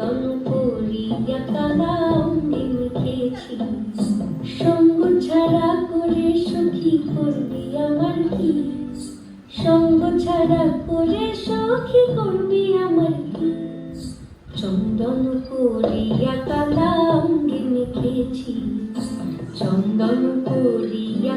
গল্প রিয়া তারাও লিখেছি সঙ্গ ছাড়া করে সখী করবি আমার কি সঙ্গ ছাড়া করে সখী করবি আমার কি চন্দন করিয়া কালা অঙ্গে মেখেছি চন্দন করিয়া